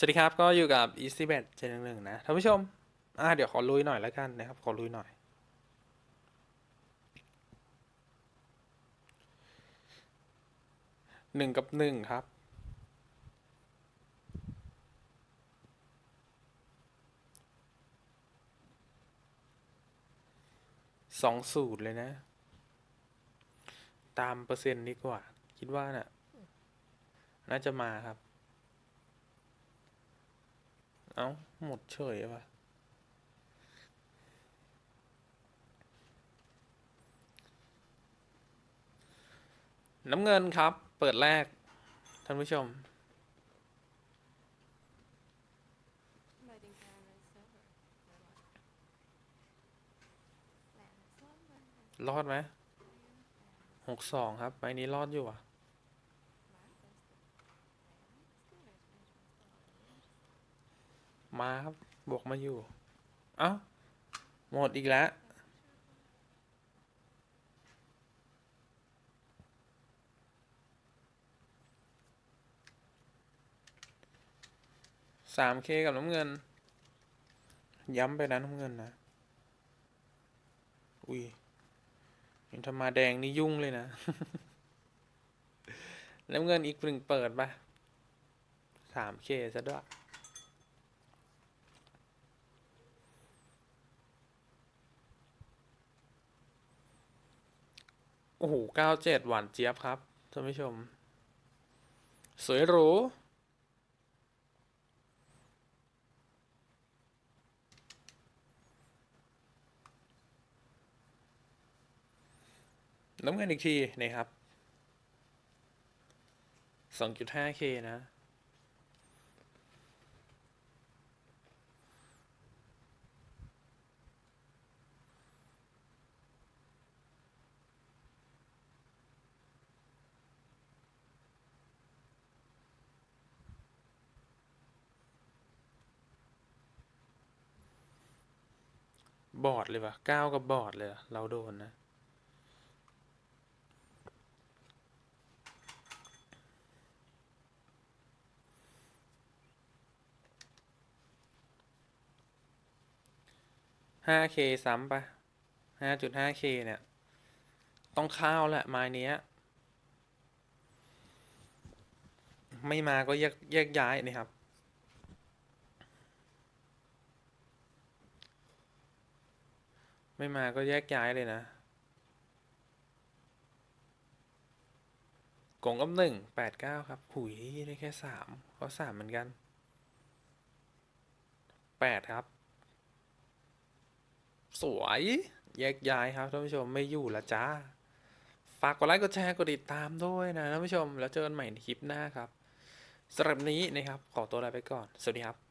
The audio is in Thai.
สวัสดีครับ ก็อยู่กับ Easy Bet เจนหนึ่งนะท่านผู้ชม อ่าเดี๋ยวขอลุยหน่อยแล้วกันนะครับ ขอลุยหน่อย หนึ่งกับหนึ่งครับ สองสูตรเลยนะ ตามเปอร์เซ็นต์ดีกว่า คิดว่าน่ะ น่าจะมาครับ เอ้า หมดเฉยป่ะ น้ำเงินครับ เปิดแรก ท่านผู้ชม รอดไหมหกสองครับใบนี้รอดอยู่อะ มาครับ บวกมาอยู่ เอ้า หมดอีกแล้ว สามเคกับน้ำเงิน ย้ำไปนะน้ำเงินนะ อุ้ยเห็นทำมาแดงนี่ยุ่งเลยนะ น้ำเงินอีกหนึ่งเปิดปะสามเคซะด้วย โอ้โหเก้าเจ็ดหวานเจี๊ยบครับท่านผู้ชม สวยหรู น้ำเงินอีกทีนะครับ 2.5K นะ บอดเลยวะก้าวกับบอดเลยเราโดนนะ 5K ซ้ำปะ 5.5K เนี่ย ต้องเข้าวแหละไม้เนี้ยไม่มาก็แยกแยกย้ายนี่ครับ ไม่มาก็แยกย้ายเลยนะ กงกับหนึ่งแปดเก้าครับหุยได้แค่สามก็สามเหมือนกันแปดครับ สวย แยกย้ายครับท่านผู้ชมไม่อยู่ละจ้า ฝากกดไลค์กดแชร์กดติดตามด้วยนะท่านผู้ชม แล้วเจอกันใหม่ในคลิปหน้าครับสำหรับนี้นะครับ ขอตัวลาไปก่อน สวัสดีครับ